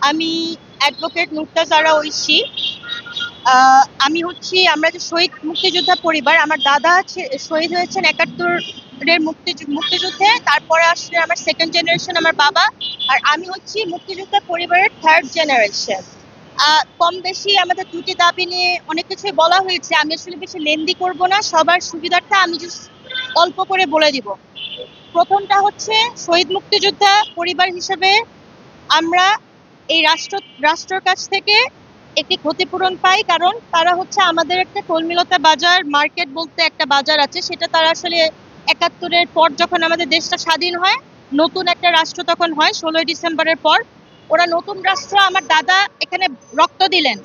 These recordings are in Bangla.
আমি অ্যাডভোকেট মুক্তাজারা ঐশী। আমি হচ্ছি, আমরা যে শহীদ মুক্তিযোদ্ধা পরিবার, আমার দাদা ছে- শহীদ হয়েছেন একাত্তরের মুক্তি, মুক্তিযুদ্ধে, তারপরে আসলে আমার সেকেন্ড জেনারেশন আমার বাবা, আর আমি হচ্ছি মুক্তিযোদ্ধা পরিবারের থার্ড জেনারেশন কম বেশি আমাদের দুটি দাবি নিয়ে অনেক কিছুই বলা হয়েছে, আমি আসলে বেশি লেন্দি করব না, সবার সুবিধার্থে আমি just অল্প করে বলে দিব। প্রথমটা হচ্ছে, শহীদ মুক্তিযোদ্ধা পরিবার হিসেবে আমরা এই রাষ্ট্র, রাষ্ট্রের কাছ থেকে একটি ক্ষতিপূরণ পাই কারণ তারা হচ্ছে আমাদের একটা কলমিলতা বাজার মার্কেট বলতে একটা বাজার আছে, সেটা তারা আসলে একাত্তরের পর যখন আমাদের দেশটা স্বাধীন হয়, নতুন একটা রাষ্ট্র তখন হয়, ষোলোই ডিসেম্বরের পর। ওরা নতুন রাষ্ট্র, আমার দাদা এখানে রক্ত দিলেন।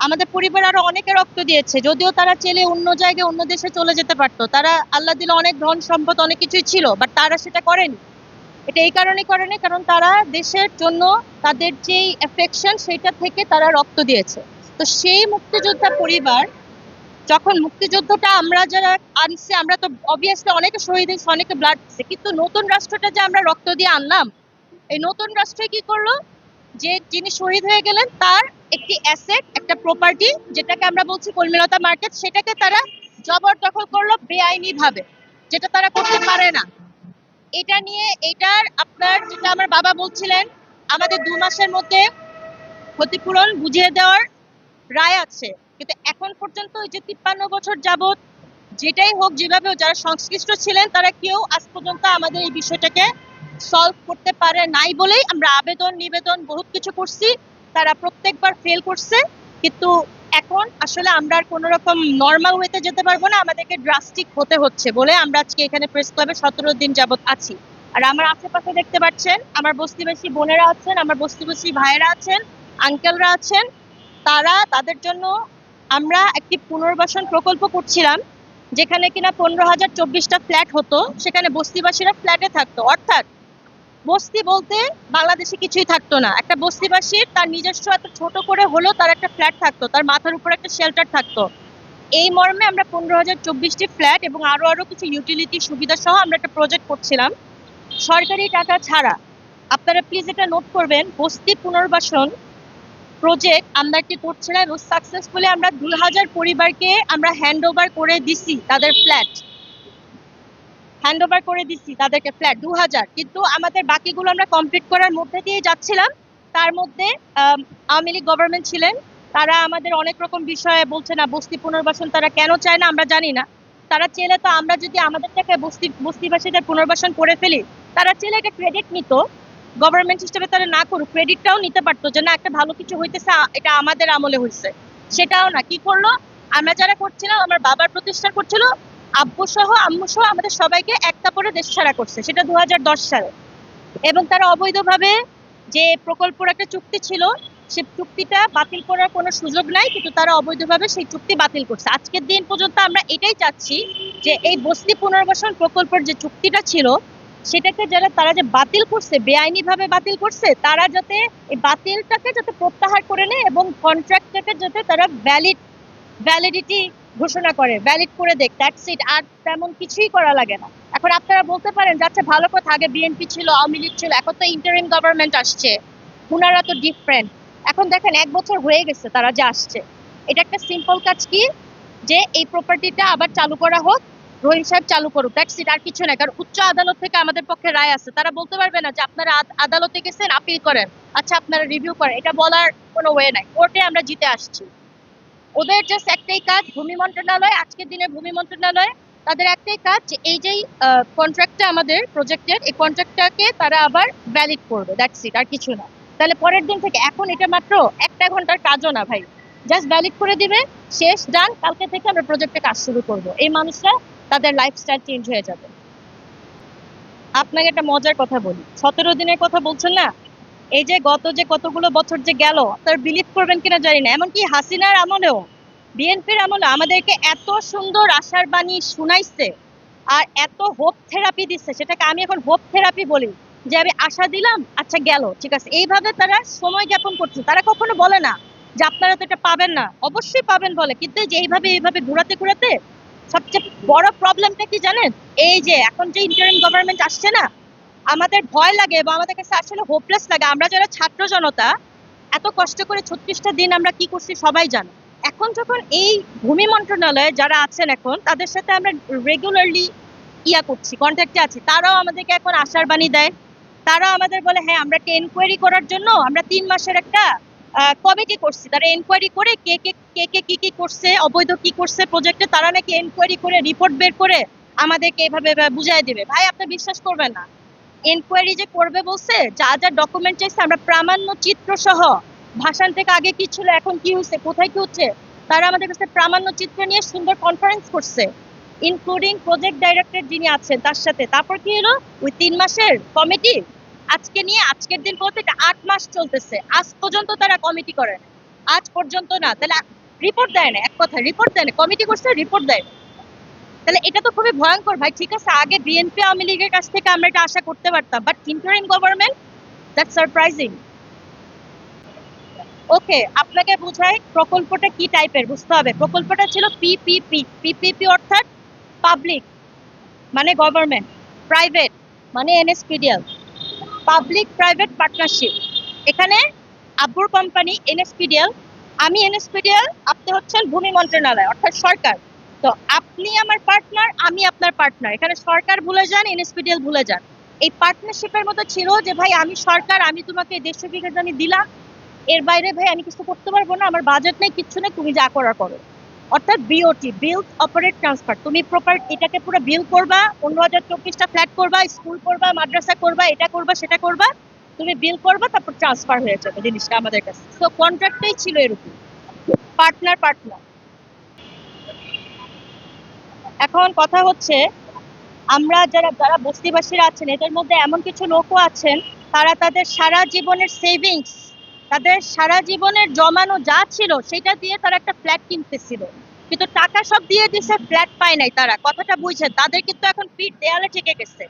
আমাদের পরিবার আরও অনেকে রক্ত দিয়েছে, যদিও তারা চেলে অন্য জায়গায়, অন্য দেশে চলে যেতে পারতো। তারা আল্লাহ দিলে অনেক ধন সম্পদ, অনেক কিছুই ছিল বাট তারা সেটা করেনি। এটা এই কারণে করেনি কারণ তারা দেশের জন্য তাদের যেই অ্যাফেকশন সেটা থেকে তারা রক্ত দিয়েছে। তো সেই মুক্তিযোদ্ধা পরিবার, যখন মুক্তিযুদ্ধটা আমরা যারা আনছি, আমরা তো অবভিয়াসলি অনেকে শহীদ হয়েছে, অনেকে ব্লাড দিচ্ছে কিন্তু নতুন রাষ্ট্রটা যে আমরা রক্ত দিয়ে আনলাম, এই নতুন রাষ্ট্রে কি করল? যে যিনি শহীদ হয়ে গেলেন, তার একটি অ্যাসেট একটা প্রপার্টি যেটাকে আমরা বলছি কলমিলতা মার্কেট সেটাকে তারা জবরদখল করল বেআইনি ভাবে যেটা তারা করতে পারে না। এটা নিয়ে এটার আপনার যেটা আমার বাবা বলছিলেন, আমাদের দু মাসের মধ্যে ক্ষতিপূরণ বুঝিয়ে দেওয়ার রায় আছে। কিন্তু এখন পর্যন্ত ওই যে তিপ্পান্ন বছর যাবত যেটাই হোক যেভাবে যারা সংশ্লিষ্ট ছিলেন, তারা কেউ আজ পর্যন্ত আমাদের এই বিষয়টাকে সলভ করতে পারে নাই বলেই আমরা আবেদন নিবেদন বহুত কিছু করছি। তারা প্রত্যেকবার ফেল করছে, কিন্তু এখন আসলে আমরা আর কোনো রকম নর্মাল ওয়েতে যেতে পারব না, আমাদেরকে ড্রাস্টিক হতে হচ্ছে বলে আমরা আজকে এখানে প্রেস ক্লাবে সতেরো দিন যাবত আছি। আর আমার আশেপাশে দেখতে পাচ্ছেন, আমার বস্তিবাসী বোনেরা আছেন, আমার বস্তিবাসী ভাইয়েরা আছেন আঙ্কেলরা আছেন, তারা তাদের জন্য আমরা একটি পুনর্বাসন প্রকল্প করছিলাম, যেখানে কিনা পনেরো হাজার চব্বিশটা ফ্ল্যাট হতো, সেখানে বস্তিবাসীরা ফ্ল্যাটে থাকতো। অর্থাৎ বস্তি বলতে বাংলাদেশে কিছুই থাকতো না। একটা বস্তিবাসীর তার নিজস্ব এত ছোট করে হলেও তার একটা ফ্ল্যাট থাকতো, তার মাথার উপর একটা শেল্টার থাকতো। এই মর্মে আমরা পনেরো হাজার চব্বিশটি ফ্ল্যাট এবং আরও আরও কিছু ইউটিলিটি সুবিধা সহ আমরা একটা প্রজেক্ট করছিলাম। সরকারি টাকা ছাড়া। আপনারা প্লিজ এটা নোট করবেন, বস্তি পুনর্বাসন প্রজেক্ট আমরা একটি করছিলাম এবং সাকসেসফুলি আমরা দুই হাজার পরিবারকে আমরা হ্যান্ড ওভার করে দিছি তাদের ফ্ল্যাট হ্যান্ড ওভার করে দিচ্ছি তাদেরকে ফ্ল্যাট দু হাজার কিন্তু আমাদের বাকিগুলো আমরা কমপ্লিট করার মধ্যে দিয়ে যাচ্ছিলাম। তার মধ্যে আওয়ামী লীগ গভর্নমেন্ট ছিলেন। তারা আমাদের অনেক রকম বিষয়ে বলছে না, বস্তি পুনর্বাসন তারা কেন চায় না আমরা জানি না। তারা চেলে তো আমরা যদি আমাদের টাকায় বস্তি, বস্তিবাসীদের পুনর্বাসন করে ফেলি, তারা চেলে এটা ক্রেডিট নিত। গভর্নমেন্ট হিসেবে তারা না করুক ক্রেডিটটাও নিতে পারতো যে না, একটা ভালো কিছু হইতেছে এটা আমাদের আমলে হয়েছে সেটাও না, কি করল? আমরা যারা করছিলাম, আমার বাবার প্রতিষ্ঠা করছিল আব্বু সহ আম্মু সহ আমাদের সবাইকে এক কাপড়ে দেশ ছাড়া করছে, সেটা দু হাজার দশ সালে। এবং তারা অবৈধভাবে যে প্রকল্পর একটা চুক্তি ছিল, সে চুক্তিটা বাতিল করার কোনো সুযোগ নাই, কিন্তু তারা অবৈধভাবে সেই চুক্তি বাতিল করছে। আজকের দিন পর্যন্ত আমরা এটাই চাচ্ছি যে এই বস্তি পুনর্বাসন প্রকল্পের যে চুক্তিটা ছিল, সেটাকে যারা, তারা যে বাতিল করছে বেআইনি ভাবে বাতিল করছে, তারা যাতে এই বাতিলটাকে যাতে প্রত্যাহার করে নেয় এবং কন্ট্রাক্টটাকে যাতে তারা ভ্যালিড ভ্যালিডিটি ঘোষণা করে ভ্যালিড করে দেখ দ্যাটস ইট আর তেমন কিছুই করা লাগে না। এখন আপনারা বলতে পারেন যাচ্ছে ভালো কথা, আগে বিএনপি ছিল, আওয়ামী লীগ ছিল, এখন তো ইন্টারিম গভর্নমেন্ট আসছে। ওনারা তো ডিফারেন্ট এখন দেখেন, এক বছর হয়ে গেছে তারা যে আসছে। এটা একটা সিম্পল কাজ কি? যে এই প্রপার্টিটা আবার চালু করা হোক, রহিম সাহেব চালু করুক দ্যাটস ইট আর কিছু না কারণ উচ্চ আদালত থেকে আমাদের পক্ষে রায় আছে। তারা বলতে পারবে না যে, আপনারা আদালতে গেছেন আপিল করেন। আচ্ছা আপনারা রিভিউ করেন। এটা বলার কোনো ওয়ে নাই। কোর্টে আমরা জিতে আসছি। ওদের জাস্ট একটাই কাজ, ভূমি মন্ত্রণালয়, আজকের দিনে ভূমি মন্ত্রণালয়, তাদের একটাই কাজ এই যেই কন্ট্রাক্টটা আমাদের প্রজেক্টের এই কন্ট্রাক্টটাকে তারা আবার ভ্যালিড করবে দ্যাটস ইট আর কিছু না। তাহলে পরের দিন থেকে, এখন এটা মাত্র একটা ঘণ্টার কাজও না ভাই। জাস্ট ভ্যালিড করে দিবে, শেষ ডান কালকে থেকে আমরা প্রজেক্টে কাজ শুরু করব। এই মানুষরা, তাদের লাইফস্টাইল চেঞ্জ হয়ে যাবে। আপনাকে একটা মজার কথা বলি। সতেরো দিনের কথা বলছেন না? এই যে গত যে কতগুলো বছর যে গেল, তার বিলিভ করবেন কিনা জানি না। এমনকি হাসিনার আমলেও বিএনপির আমলে আমাদেরকে এত সুন্দর আশার বাণী শুনাইছে আর এত হোপ থেরাপি দিচ্ছে। সেটাকে আমি এখন হোপ থেরাপি বলি যে আমি আশা দিলাম আচ্ছা গেল, ঠিক আছে। এইভাবে তারা সময় জ্ঞাপন করছে। তারা কখনো বলে না যে আপনারা তো এটা পাবেন না। অবশ্যই পাবেন বলে। কিন্তু যে এইভাবে এইভাবে ঘুরাতে ঘুরাতে সবচেয়ে বড় প্রবলেমটা কি জানেন? এই যে এখন যে ইন্টারিম গভর্নমেন্ট আসছে না আমাদের ভয় লাগে এবং আমাদের কাছে আসলে হোপলেস লাগে। আমরা যারা ছাত্র জনতা, এত কষ্ট করে ছত্রিশটা দিন আমরা কি করছি সবাই জানে। এখন যখন এই ভূমি মন্ত্রণালয়ে যারা আছেন এখন, তাদের সাথে আমরা রেগুলারলি ইয়া করছি কন্ট্যাক্টে আছি। তারাও আমাদেরকে এখন আশার বাণী দেয়। তারাও আমাদের বলে হ্যাঁ আমরা একটা এনকোয়ারি করার জন্য আমরা তিন মাসের একটা কমিটি করছি। তারা এনকোয়ারি করে কে কে কে কে, কি কি করছে, অবৈধ কি করছে প্রজেক্টে তারা নাকি এনকোয়ারি করে রিপোর্ট বের করে আমাদেরকে এভাবে বুঝাই দেবে। ভাই, আপনি বিশ্বাস করবেন না। এনকোয়ারি যে করবে বলছে, যা যা ডকুমেন্ট চাইছে, আমরা প্রামাণ্য চিত্র সহ ভাষান থেকে আগে কি ছিল, এখন কি হচ্ছে কোথায় কি হচ্ছে, তারা আমাদের কাছে প্রামাণ্য চিত্র নিয়ে সুন্দর কনফারেন্স করছে ইনক্লুডিং প্রজেক্ট ডাইরেক্টর যিনি আছেন, তার সাথে। তারপর কি হলো? ওই তিন মাসের কমিটি আজকে নিয়ে আজকের দিন বলতে এটা আট মাস চলতেছে। আজ পর্যন্ত তারা কমিটি করে। আজ পর্যন্ত না। তাহলে রিপোর্ট দেয় না, এক কথা রিপোর্ট দেয় না। কমিটি করছে রিপোর্ট দেয় না। তাহলে এটা তো খুবই ভয়ঙ্কর ভাই। ঠিক আছে, আগে বিএনপি আওয়ামী লীগের কাছ থেকে আমরা এটা আশা করতে পারতাম। But interim government that surprising okay আপনাকে বোঝাই প্রকল্পটা কি টাইপের বুঝতে হবে। প্রকল্পটা ছিল পিপিপি পিপিপি অর্থাৎ পাবলিক মানে গভর্নমেন্ট প্রাইভেট মানে এনএসপিডিএল পাবলিক প্রাইভেট পার্টনারশিপ এখানে আব্বুর কোম্পানি এনএসপিডিএল আমি এনএসপিডিএল আপনি হচ্ছেন ভূমি মন্ত্রণালয়, অর্থাৎ সরকার। তো আপনি আমার পার্টনার আমি আপনার পার্টনার এখানে সরকার ভুলে যান এনএসপিডিএল ভুলে যান। এই পার্টনারশিপের মতো ছিল যে, ভাই, আমি সরকার, আমি তোমাকে দেড়শো বিঘা জমি দিলাম। এর বাইরে, ভাই, আমি কিছু করতে পারব না, আমার বাজেট নেই, কিচ্ছু নেই, তুমি যা করার করো। অর্থাৎ বিওটি বিল্ড অপারেট ট্রান্সফার তুমি প্রপার এটাকে পুরো বিল করবা, পনেরো হাজার চব্বিশটা ফ্ল্যাট করবা স্কুল করবা, মাদ্রাসা করবা, এটা করবা, সেটা করবা। তুমি বিল করবা, তারপর ট্রান্সফার হয়ে যাবে জিনিসটা আমাদের কাছে। তো কন্ট্রাক্টটাই ছিল এরকম। পার্টনার পার্টনার এখন কথা হচ্ছে, আমরা যারা যারা বস্তিবাসীরা আছেন, এদের মধ্যে এমন কিছু লোকও আছেন, তারা তাদের সারা জীবনের সেভিংস তাদের সারা জীবনের জমানো যা ছিল, সেটা দিয়ে তারা একটা ফ্ল্যাট কিনতেছিল। কিন্তু টাকা সব দিয়ে দিছে ফ্ল্যাট পায় নাই তারা। কথাটা বুঝছেন তাদের কিন্তু এখন পিঠ দেয়ালে ঠেকে গেছে।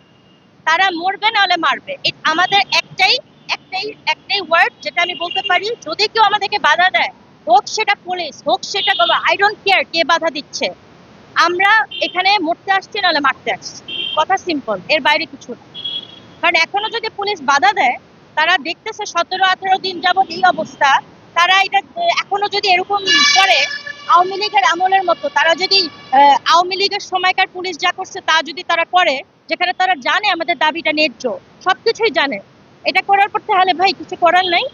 তারা মরবে, নাহলে মারবে। আমাদের একটাই একটাই একটাই ওয়ার্ড যেটা আমি বলতে পারি, যদি কেউ আমাদেরকে বাধা দেয়, হোক সেটা পুলিশ হোক সেটা আই ডোন্ট কেয়ার কে বাধা দিচ্ছে। আমরা এখানে মরতে আসছি, নাহলে মারতে আসছি। কথা সিম্পল এর বাইরে কিছু না। কারণ এখনও যদি পুলিশ বাধা দেয়, তারা দেখতেছে সতেরো, আঠারো দিন যাবত এই অবস্থা, তারা এটা, এখনও যদি এরকম করে, আওয়ামী লীগের আমলের মতো, তারা যদি আওয়ামী লীগের সময়কার পুলিশ যা করছে, তা যদি তারা করে, যেখানে তারা জানে আমাদের দাবিটা ন্যায্য, সবকিছুই জানে। এটা করার পর তাহলে ভাই কিছু করার নাই।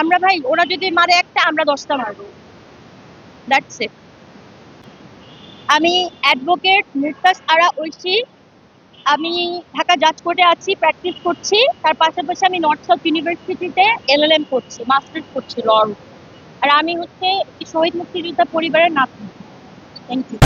আমরা ভাই, ওরা যদি মারে একটা, আমরা দশটা মারবো। দ্যাটস ইট আমি অ্যাডভোকেট মুক্তাস আরা ঐশী আমি ঢাকা জাজ কোর্টে আছি প্র্যাকটিস করছি। তার পাশাপাশি আমি নর্থ সাউথ ইউনিভার্সিটিতে এলএলএম করছি মাস্টার্স করছি লর আর আমি হচ্ছে শহীদ মুক্তিযোদ্ধা পরিবারের নাতনি থ্যাংক ইউ